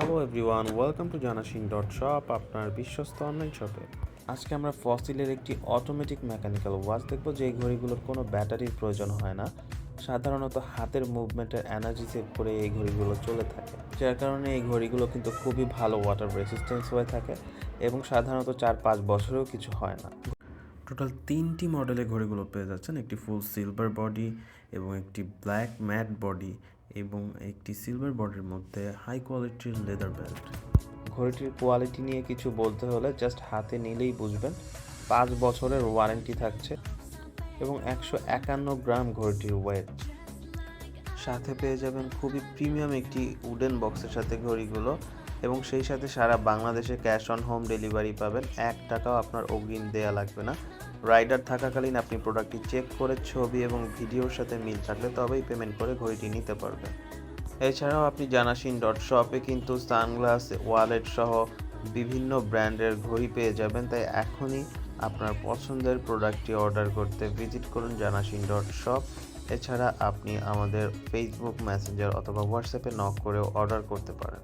Hello everyone welcome to জানাসিন dot shop আপনার বিশ্বস্ত অনলাইন শপে আজকে আমরা ফসিলের একটি অটোমেটিক মেকানিক্যাল ওয়াচ দেখব, যে ঘড়িগুলোর কোনো ব্যাটারির প্রয়োজন হয় না। সাধারণত হাতের মুভমেন্টের এনার্জি সেভ করে এই ঘড়িগুলো চলে থাকে। যার কারণে এই ঘড়িগুলো কিন্তু খুবই ভালো ওয়াটার রেসিস্টেন্স হয়ে থাকে এবং সাধারণত চার পাঁচ বছরেও কিছু হয় না। টোটাল তিনটি মডেলের ঘড়িগুলো পেয়ে যাচ্ছেন। একটি ফুল সিলভার বডি এবং একটি ব্ল্যাক ম্যাট বডি এবং একটি সিলভার বডির মধ্যে হাই কোয়ালিটির লেদার বেল্ট ঘড়িটির কোয়ালিটি নিয়ে কিছু বলতে হলে জাস্ট হাতে নিলেই বুঝবেন, পাঁচ বছরের ওয়ারেন্টি থাকছে এবং একশো একান্ন গ্রাম ঘড়িটির ওয়েট সাথে পেয়ে যাবেন খুবই প্রিমিয়াম একটি উডেন বক্সের সাথে ঘড়িগুলো। এবং সেই সাথে সারা বাংলাদেশে ক্যাশ অন হোম ডেলিভারি পাবেন। এক টাকাও আপনার অগ্রিম দেয়া লাগবে না। রাইডার থাকাকালীন আপনি প্রোডাক্টটি চেক করে ছবি এবং ভিডিওর সাথে মিল থাকলে তবেই পেমেন্ট করে ঘড়িটি নিতে পারবেন। এছাড়াও আপনি জানাসিন ডট শপে কিন্তু সানগ্লাস, ওয়ালেট সহ বিভিন্ন ব্র্যান্ডের ঘড়ি পেয়ে যাবেন। তাই এখনই আপনার পছন্দের প্রোডাক্টটি অর্ডার করতে ভিজিট করুন জানাসিন ডট শপ। এছাড়া আপনি আমাদের ফেসবুক মেসেঞ্জার অথবা হোয়াটসঅ্যাপে নক করেও অর্ডার করতে পারেন।